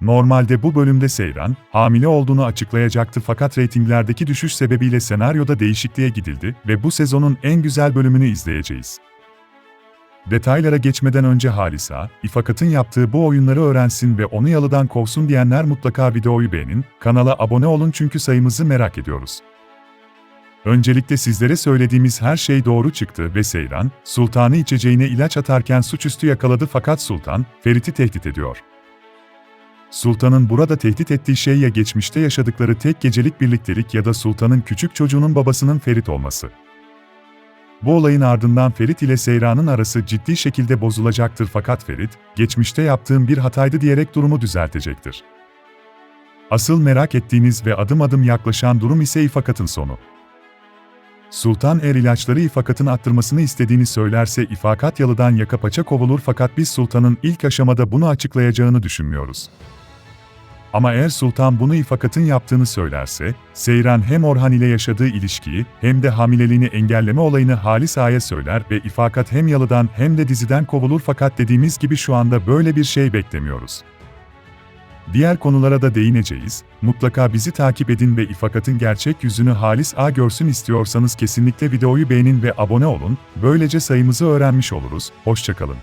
Normalde bu bölümde Seyran, hamile olduğunu açıklayacaktı fakat reytinglerdeki düşüş sebebiyle senaryoda değişikliğe gidildi ve bu sezonun en güzel bölümünü izleyeceğiz. Detaylara geçmeden önce Halisa, İfakat'ın yaptığı bu oyunları öğrensin ve onu yalıdan kovsun diyenler mutlaka videoyu beğenin, kanala abone olun çünkü sayımızı merak ediyoruz. Öncelikle sizlere söylediğimiz her şey doğru çıktı ve Seyran, Sultan'ı içeceğine ilaç atarken suçüstü yakaladı fakat Sultan, Ferit'i tehdit ediyor. Sultan'ın burada tehdit ettiği şey ya geçmişte yaşadıkları tek gecelik birliktelik ya da Sultan'ın küçük çocuğunun babasının Ferit olması. Bu olayın ardından Ferit ile Seyran'ın arası ciddi şekilde bozulacaktır fakat Ferit, geçmişte yaptığım bir hataydı diyerek durumu düzeltecektir. Asıl merak ettiğiniz ve adım adım yaklaşan durum ise İfakat'ın sonu. Sultan eğer ilaçları İfakat'ın attırmasını istediğini söylerse İfakat yalıdan yaka paça kovulur fakat biz Sultan'ın ilk aşamada bunu açıklayacağını düşünmüyoruz. Ama eğer Sultan bunu İfakat'ın yaptığını söylerse, Seyran hem Orhan ile yaşadığı ilişkiyi hem de hamileliğini engelleme olayını Halis Ağa'ya söyler ve İfakat hem yalıdan hem de diziden kovulur fakat dediğimiz gibi şu anda böyle bir şey beklemiyoruz. Diğer konulara da değineceğiz. Mutlaka bizi takip edin ve İfakat'ın gerçek yüzünü Halis A görsün istiyorsanız kesinlikle videoyu beğenin ve abone olun. Böylece sayımızı öğrenmiş oluruz. Hoşçakalın.